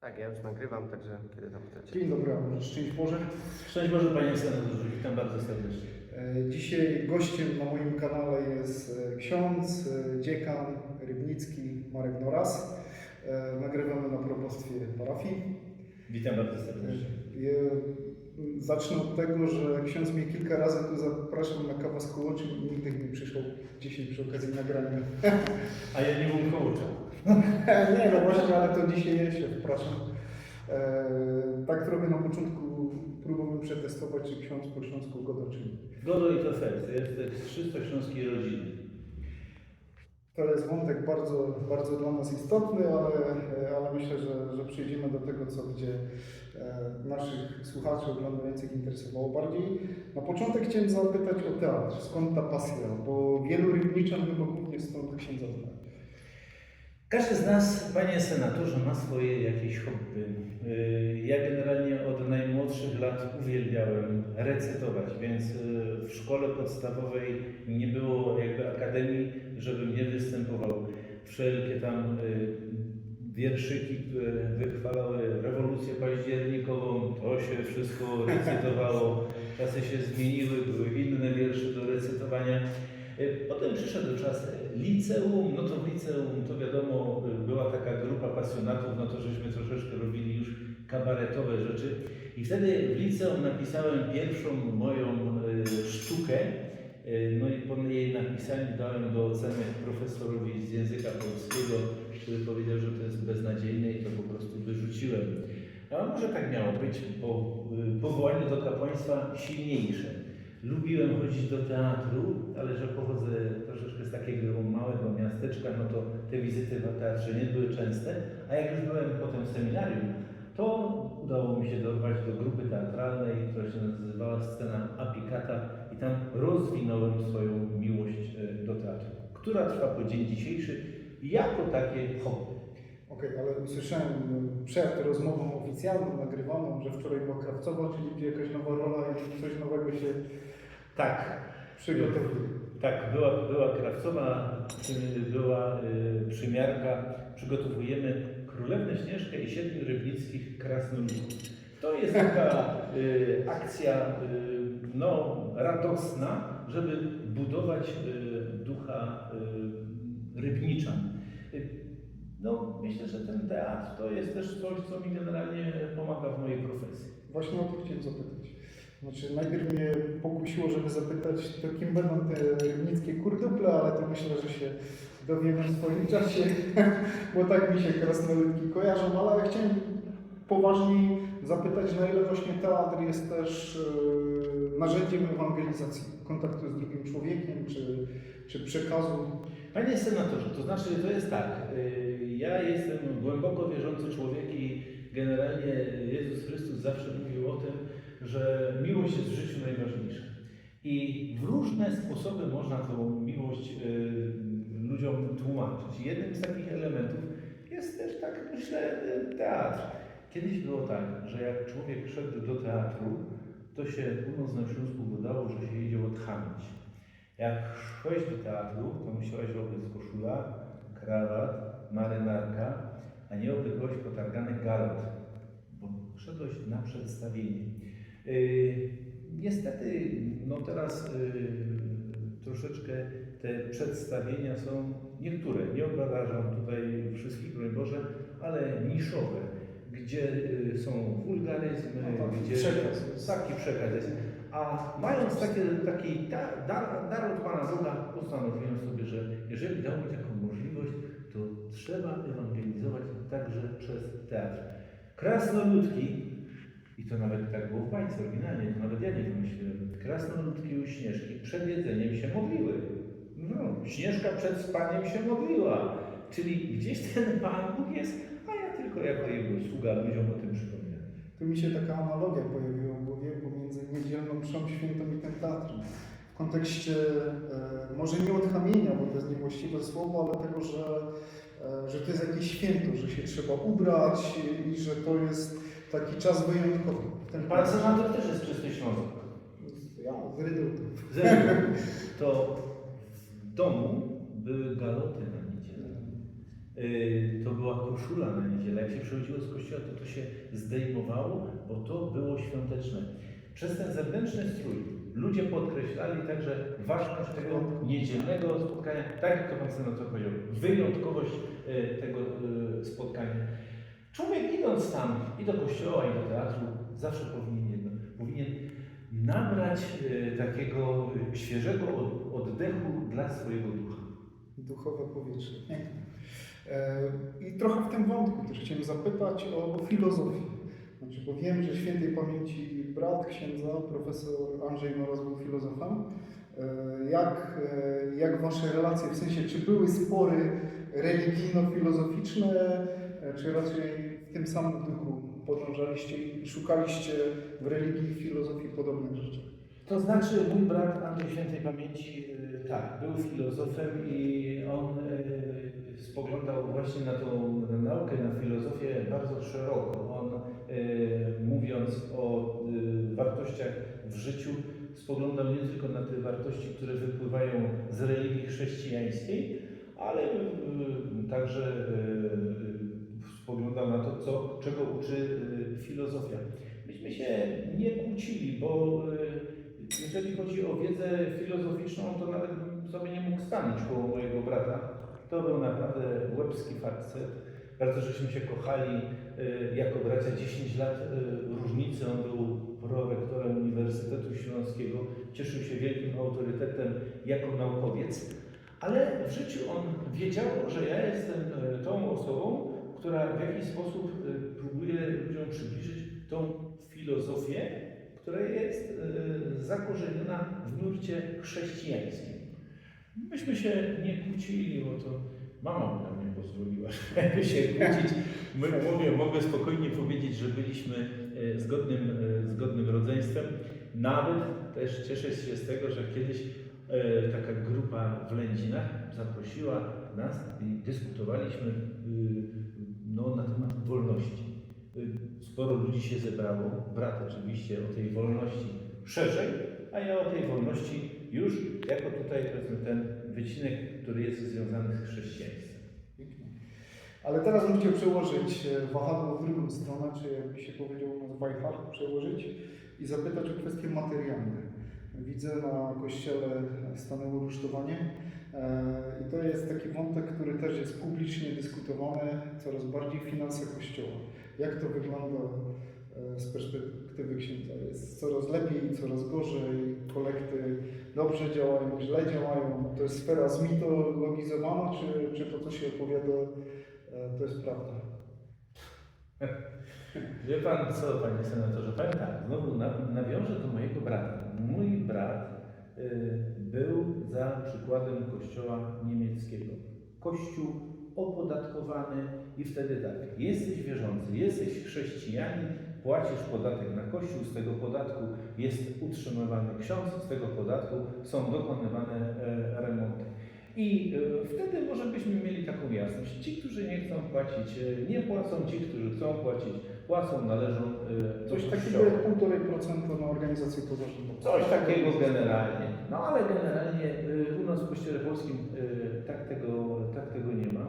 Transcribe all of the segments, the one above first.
Tak, ja już nagrywam, także kiedy tam chcecie. Dzień dobry, a może szczęść Boże. Szczęść Boże Panie Senatorze, witam bardzo serdecznie. E, Dzisiaj gościem na moim kanale jest e, ksiądz, e, dziekan Rybnicki Marek Noras. Nagrywamy na propostwie parafii. Witam bardzo serdecznie. Zacznę od tego, że ksiądz mnie kilka razy tu zapraszał na kawę z kołoczym i nigdy nie przyszedł dzisiaj przy okazji nagrania. A ja nie mam kołcza. Nie, no właśnie, ale to dzisiaj ja się wpraszam. E, Tak trochę na początku próbujemy przetestować, czy ksiądz po śląsku go doczyni. Godo i to serce, jest czysto śląskiej rodziny. To jest wątek bardzo, bardzo dla nas istotny, ale, ale myślę, że, że przejdziemy do tego, co będzie e, naszych słuchaczy oglądających interesowało bardziej. Na początek chciałem zapytać o teatr. Skąd ta pasja? Bo wielu rybniczan chyba głównie stąd księdza zna. Każdy z nas, Panie Senatorze, ma swoje jakieś hobby. Yy, Ja generalnie od najmłodszych lat uwielbiałem recytować, więc yy, w szkole podstawowej nie było jakby akademii, żebym nie występował. Wszelkie tam yy, wierszyki, które wychwalały rewolucję październikową, to się wszystko recytowało. Czasy się zmieniły, były inne wiersze do recytowania. Y, Potem przyszedł czas liceum, no to w liceum to wiadomo była taka grupa pasjonatów, no to żeśmy troszeczkę robili już kabaretowe rzeczy. I wtedy w liceum napisałem pierwszą moją y, sztukę, y, no i po jej napisaniu dałem do oceny profesorowi z języka polskiego, który powiedział, że to jest beznadziejne i to po prostu wyrzuciłem. A może tak miało być, bo powołanie do kapłaństwa silniejsze. Lubiłem chodzić do teatru, ale że pochodzę troszeczkę z takiego małego miasteczka, no to te wizyty w teatrze nie były częste. A jak już byłem potem w seminarium, to udało mi się dorwać do grupy teatralnej, która się nazywała Scena Apicata i tam rozwinąłem swoją miłość e, do teatru, która trwa po dzień dzisiejszy jako takie hobby. Okej, ale usłyszałem przed rozmową oficjalną, nagrywaną, że wczoraj była krawcowa, czyli jakaś nowa rola i coś nowego się Tak, przygotowuje. Tak, była, była krawcowa, była y, przymiarka. Przygotowujemy Królewnę Śnieżkę i Siedmiu Rybnickich Krasnoludków. To jest taka y, akcja y, no, radosna, żeby budować y, ducha y, rybniczan. Y, no, myślę, że ten teatr to jest też coś, co mi generalnie pomaga w mojej profesji. Właśnie o to chciałem zapytać. Znaczy, najpierw mnie pokusiło, żeby zapytać, to kim będą te rybnickie kurduple, ale to myślę, że się dowiemy w swoim czasie, bo tak mi się krasnoludki kojarzą, ale chciałem poważniej zapytać, na ile właśnie teatr jest też e, narzędziem ewangelizacji, kontaktu z drugim człowiekiem, czy, czy przekazu. Panie senatorze, to znaczy to jest tak. y, Ja jestem głęboko wierzący człowiek i generalnie Jezus Chrystus zawsze mówił o tym, że miłość jest w życiu najważniejsza. I w różne sposoby można tą miłość y, ludziom tłumaczyć. Jednym z takich elementów jest też, tak myślę, y, teatr. Kiedyś było tak, że jak człowiek szedł do teatru, to się u nas na Śląsku że się jedzie odchamić. Jak szłeś do teatru, to musiałeś obyć koszula, krawat, marynarka, a nie obydłeś potargany galot, bo szedłeś na przedstawienie. Yy, niestety, no teraz yy, troszeczkę te przedstawienia są niektóre, nie obrażam tutaj wszystkich, broń Boże, ale niszowe, gdzie yy, są wulgaryzmy, No tak, gdzie przekaz taki przekaz jest. A mając takie, taki dar, dar od Pana Boga, postanowiłem sobie, że jeżeli dał mi taką możliwość, to trzeba ewangelizować także przez teatr. Krasnoludki, i to nawet tak było w bajce oryginalnie, to nawet ja nie wymyśliłem, krasnoludki u Śnieżki przed jedzeniem się modliły. No, Śnieżka przed spaniem się modliła. Czyli gdzieś ten Pan Bóg jest, a ja tylko jako Jego sługa ludziom o tym przypominam. Tu mi się taka analogia pojawiła w głowie pomiędzy niedzielną mszą świętą i tym teatrem. W kontekście e, może nie odchamienia, bo to jest niewłaściwe słowo, ale tego, że, e, że to jest jakieś święto, że się trzeba ubrać i, i że to jest taki czas wyjątkowy. Ten Pan senator też jest czysty Śląsk. Ja, z. To w domu były galoty na niedzielę. y, to była koszula na niedzielę. Jak się przychodziło z kościoła, to to się zdejmowało, bo to było świąteczne. Przez ten zewnętrzny strój ludzie podkreślali także ważność tego niedzielnego spotkania, tak jak to Pan Senator powiedział, wyjątkowość y, tego y, spotkania. Człowiek idąc tam i do kościoła, i do teatru, zawsze powinien powinien nabrać e, takiego e, świeżego od- oddechu dla swojego ducha. Duchowe powietrze. E, I trochę w tym wątku też chciałem zapytać o, filozofię. Znaczy, bo wiem, że świętej pamięci brat księdza, profesor Andrzej Moroz był filozofem. Jak, jak wasze relacje, w sensie, czy były spory religijno-filozoficzne, czy raczej w tym samym duchu podążaliście i szukaliście w religii i filozofii podobnych rzeczy? To znaczy mój brat Andrzej Świętej Pamięci e, tak, był filozofem i on e, spoglądał właśnie na tą na naukę, na filozofię bardzo szeroko. On e, mówiąc o e, wartościach w życiu spoglądał nie tylko na te wartości, które wypływają z religii chrześcijańskiej, ale e, także na to, co, czego uczy e, filozofia. Myśmy się nie kłócili, bo e, jeżeli chodzi o wiedzę filozoficzną, to nawet sobie nie mógł stanąć koło mojego brata. To był naprawdę łebski facet. Bardzo żeśmy się kochali e, jako bracia 10 lat różnicy. On był prorektorem Uniwersytetu Śląskiego. Cieszył się wielkim autorytetem jako naukowiec. Ale w życiu on wiedział, że ja jestem tą osobą, która w jakiś sposób e, próbuje ludziom przybliżyć tą filozofię, która jest e, zakorzeniona w nurcie chrześcijańskim. Myśmy się nie kłócili, bo to mama nam nie pozwoliła żeby się kłócić. My, mogę, mogę spokojnie powiedzieć, że byliśmy e, zgodnym, zgodnym rodzeństwem. Nawet też cieszę się z tego, że kiedyś taka grupa w Lędzinach zaprosiła nas i dyskutowaliśmy y, no, na temat wolności. Y, Sporo ludzi się zebrało, brat oczywiście o tej wolności szerzej, a ja o tej wolności już jako tutaj powiedzmy ten wycinek, który jest związany z chrześcijaństwem. Ale teraz bym chciał przełożyć e, wahadło w drugą stronę, czy jakby się powiedział z Weihach przełożyć i zapytać o kwestie materialne. Widzę na kościele stanęło rusztowanie i to jest taki wątek, który też jest publicznie dyskutowany, coraz bardziej finanse kościoła. Jak to wygląda e, z perspektywy księdza? Jest coraz lepiej, coraz gorzej, kolekty dobrze działają, źle działają. To jest sfera zmitologizowana, czy, czy to, co się opowiada, e, to jest prawda? Wie pan co, panie senatorze? Powiem tak, znowu na- nawiążę do mojego brata. Mój brat był za przykładem kościoła niemieckiego. Kościół opodatkowany i wtedy tak, jesteś wierzący, jesteś chrześcijanin, płacisz podatek na kościół, z tego podatku jest utrzymywany ksiądz, z tego podatku są dokonywane e, remonty. I e, wtedy może byśmy mieli taką jasność. Ci, którzy nie chcą płacić, e, nie płacą, ci, którzy chcą płacić, płacą, należą do Coś takiego jak 1,5% na organizację pozarządową. Coś takiego generalnie. No ale generalnie y, u nas w Kościele Polskim y, tak tego, tak tego nie ma.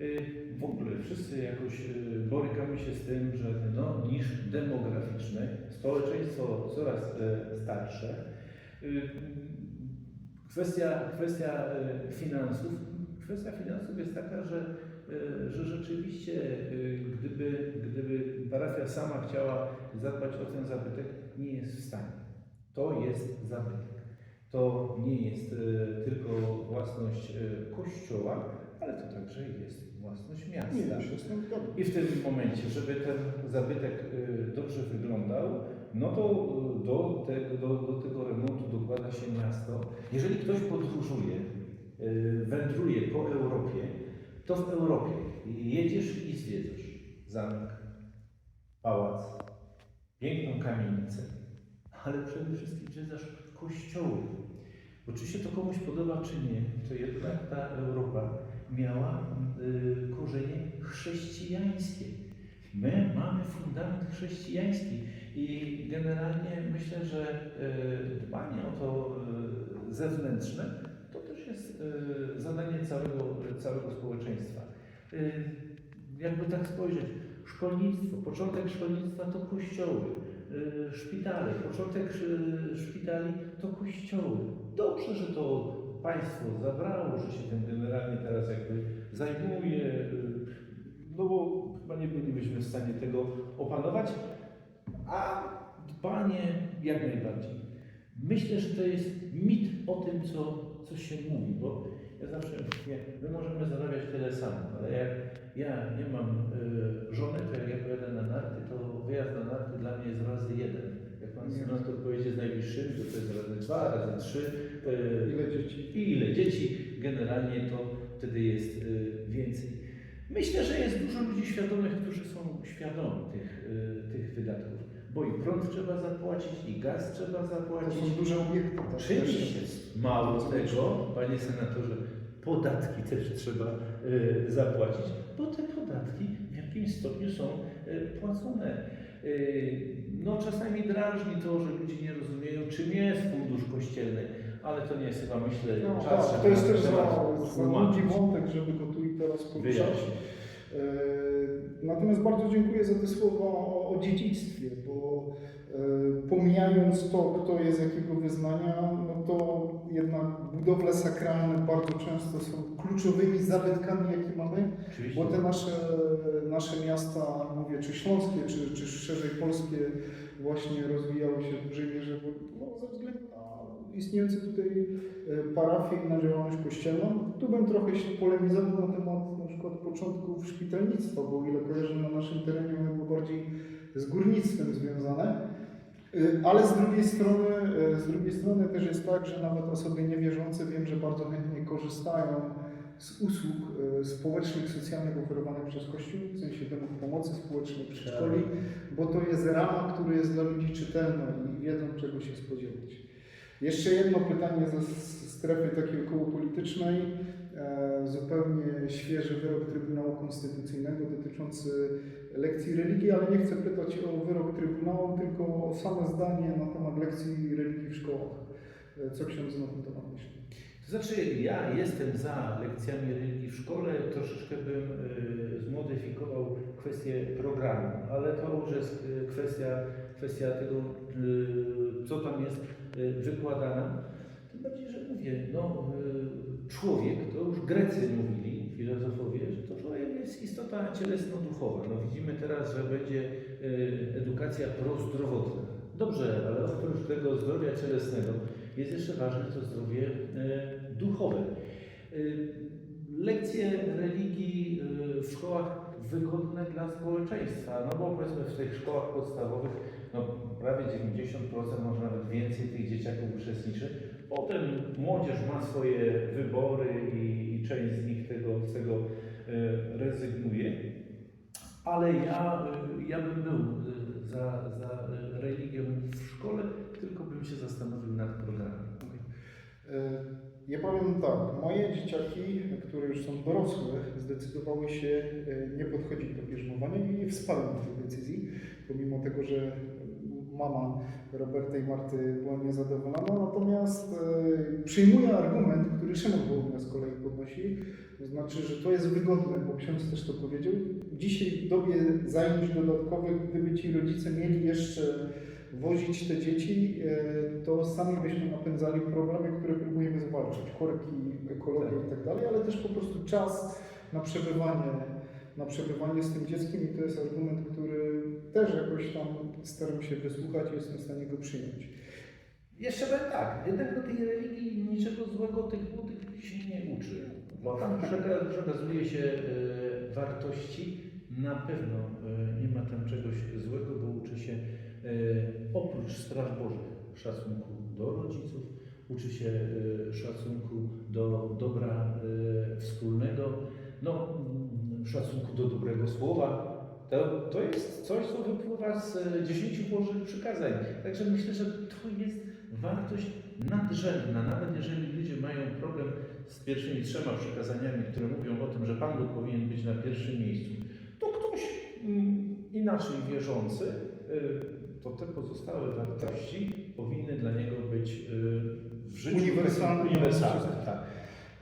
Y, W ogóle wszyscy jakoś y, borykamy się z tym, że no, niż demograficzny, społeczeństwo coraz y, starsze. Y, Kwestia, kwestia y, finansów. Kwestia finansów jest taka, że, y, że rzeczywiście y, gdyby, gdyby parafia sama chciała zadbać o ten zabytek, nie jest w stanie. To jest zabytek. To nie jest e, tylko własność e, kościoła, ale to także jest własność miasta. Nie, zgadzam. I w tym momencie, żeby ten zabytek e, dobrze wyglądał, no to e, do tego, do, do tego remontu dokłada się miasto. Jeżeli ktoś podróżuje, e, wędruje po Europie, to w Europie jedziesz i zwiedzasz zamek, pałac, piękną kamienicę, ale przede wszystkim zwiedzasz kościoły. Się to komuś podoba, czy nie, to jednak ta Europa miała y, korzenie chrześcijańskie. My mamy fundament chrześcijański i generalnie myślę, że y, dbanie o to y, zewnętrzne to też jest y, zadanie całego, całego społeczeństwa. y, jakby tak spojrzeć, szkolnictwo, początek szkolnictwa to kościoły, y, szpitale, początek szy- szpitali to kościoły. Dobrze, że to państwo zabrało, że się tym generalnie teraz jakby zajmuje, y, no bo chyba nie bylibyśmy w stanie tego opanować, a dbanie jak najbardziej. Myślę, że to jest mit o tym, co, co się mówi, bo ja zawsze mówię, my możemy zarabiać tyle samo, ale jak ja nie mam y, żony, to jak ja pojadę na narty, to wyjazd na narty dla mnie jest razy jeden. Jak pan senator pojedzie z najbliższymi, to to jest razy dwa, razy trzy. y, Ile dzieci? i ile dzieci, generalnie to wtedy jest y, więcej. Myślę, że jest dużo ludzi świadomych, którzy są świadomi tych, y, tych wydatków, bo i prąd trzeba zapłacić, i gaz trzeba To zapłacić. są duże obiekty. tak, Oczywiście, mało tego, panie senatorze, podatki też trzeba y, zapłacić, bo te podatki w jakimś stopniu są y, płacone. Y, no czasami drażni to, że ludzie nie rozumieją, czym jest fundusz kościelny, ale to nie jest chyba, myślę, No, czas, tak, to jest też za, za długi wątek, żeby go tu i teraz poruszać. Wyjaśnić. Natomiast bardzo dziękuję za te słowa o, o dziedzictwie, bo e, pomijając to, kto jest jakiego wyznania, no to jednak budowle sakralne bardzo często są kluczowymi zabytkami, jakie mamy, Oczywiście. bo te nasze, nasze miasta, mówię, czy śląskie, czy, czy szerzej polskie, właśnie rozwijały się w dużej mierze no, ze względu na istniejące tutaj e, parafie i na działalność kościelną. Tu bym trochę się polemizował na temat na przykład początków szpitalnictwa, bo o ile kojarzę na naszym terenie one było bardziej z górnictwem związane. Y, Ale z drugiej strony, y, z drugiej strony też jest tak, że nawet osoby niewierzące wiem, że bardzo chętnie korzystają z usług y, społecznych, socjalnych oferowanych przez Kościół, w sensie domów pomocy społecznej, przedszkoli, bo to jest rama, który jest dla ludzi czytelna i wiedzą czego się spodziewać. Jeszcze jedno pytanie ze strefy takiej okołopolitycznej. E, Zupełnie świeży wyrok Trybunału Konstytucyjnego dotyczący lekcji religii, ale nie chcę pytać o wyrok Trybunału, tylko o same zdanie na temat lekcji religii w szkołach. E, Co ksiądz na ten temat myśli? To znaczy, ja jestem za lekcjami religii w szkole, troszeczkę bym y, zmodyfikował kwestię programu, ale to już jest kwestia, kwestia tego, co tam jest wykładane. Tym bardziej, że mówię, no, człowiek, to już Grecy mówili, filozofowie, że to człowiek jest istota cielesno-duchowa. No, widzimy teraz, że będzie y, edukacja prozdrowotna. Dobrze, ale oprócz tego zdrowia cielesnego jest jeszcze ważne to zdrowie e, duchowe. E, Lekcje religii e, w szkołach wygodne dla społeczeństwa, no bo powiedzmy w tych szkołach podstawowych no, prawie 90%, może nawet więcej tych dzieciaków uczestniczy. Potem młodzież ma swoje wybory i, i część z nich tego, z tego e, rezygnuje. Ale ja, e, ja bym był e, za, za e, religią w szkole, tylko bym się zastanowił nad programem. Ja powiem tak, moje dzieciaki, które już są dorosłe, zdecydowały się nie podchodzić do bierzmowania i nie wsparłem tej decyzji, pomimo tego, że mama Roberta i Marty była niezadowolona, natomiast e, przyjmuję argument, który Szymon Wołomia z kolei podnosi, to znaczy, że to jest wygodne, bo ksiądz też to powiedział. Dzisiaj w dobie zajęć dodatkowych, gdyby ci rodzice mieli jeszcze wozić te dzieci, e, to sami byśmy napędzali problemy, które próbujemy zwalczyć, korki, ekologię i tak dalej, ale też po prostu czas na przebywanie, na przebywanie z tym dzieckiem i to jest argument, który też jakoś tam staram się wysłuchać i jestem w stanie go przyjąć. Jeszcze powiem tak, jednak do tej religii niczego złego tych młodych się nie uczy, bo tam przeka- przekazuje się e, wartości. Na pewno e, nie ma tam czegoś złego, bo uczy się e, oprócz spraw Bożych szacunku do rodziców, uczy się szacunku do dobra wspólnego, no, szacunku do dobrego słowa. To, to jest coś, co wypływa z e, dziesięciu Bożych przykazań. Także myślę, że to jest wartość nadrzędna, nawet jeżeli ludzie mają problem z pierwszymi trzema przykazaniami, które mówią o tym, że Pan Bóg powinien być na pierwszym miejscu, to ktoś mm, inaczej wierzący, y, to te pozostałe wartości powinny dla niego być y, w życiu Uniwersalne. uniwersalne. Tak.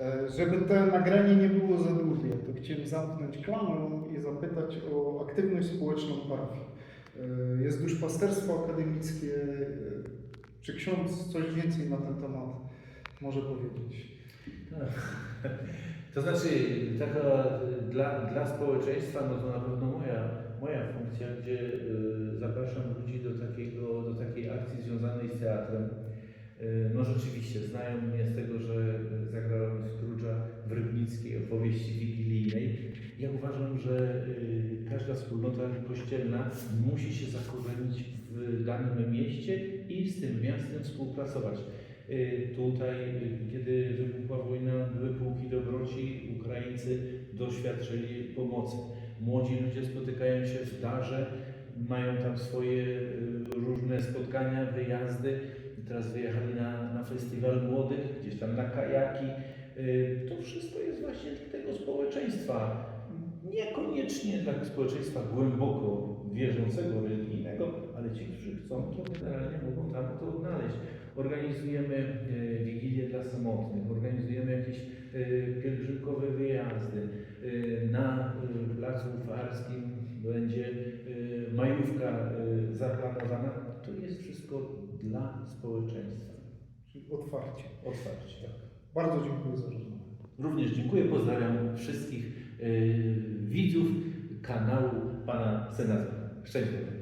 E, Żeby to nagranie nie było za długie, to chciałem zamknąć klamrą i zapytać o aktywność społeczną parafii. E, Jest duszpasterstwo akademickie. E, Czy ksiądz coś więcej na ten temat może powiedzieć? To znaczy, taka dla, dla społeczeństwa, no to na pewno moja, moja funkcja, gdzie y, zapraszam ludzi do, takiego, do takiej akcji związanej z teatrem. Y, no rzeczywiście, znają mnie z tego, że zagrałem Scrooge'a w Rybnickiej opowieści wigilijnej. Ja uważam, że y, każda wspólnota kościelna musi się zakorzenić w danym mieście i z tym miastem współpracować. Tutaj, kiedy wybuchła wojna, były pułki dobroci, Ukraińcy doświadczyli pomocy. Młodzi ludzie spotykają się w darze, mają tam swoje różne spotkania, wyjazdy. Teraz wyjechali na, na festiwal młodych, gdzieś tam na kajaki. Y, To wszystko jest właśnie dla tego społeczeństwa. Niekoniecznie dla społeczeństwa głęboko wierzącego, religijnego, ale ci, którzy chcą, to generalnie mogą tam to odnaleźć. Organizujemy e, wigilie dla samotnych, organizujemy jakieś e, pielgrzymkowe wyjazdy. Na Placu Farskim będzie majówka zaplanowana. To jest wszystko dla społeczeństwa. Czyli otwarcie. Otwarcie. Tak. Bardzo dziękuję za rozmowę. Również dziękuję, pozdrawiam wszystkich e, widzów kanału pana senatora. Szczęść Boże.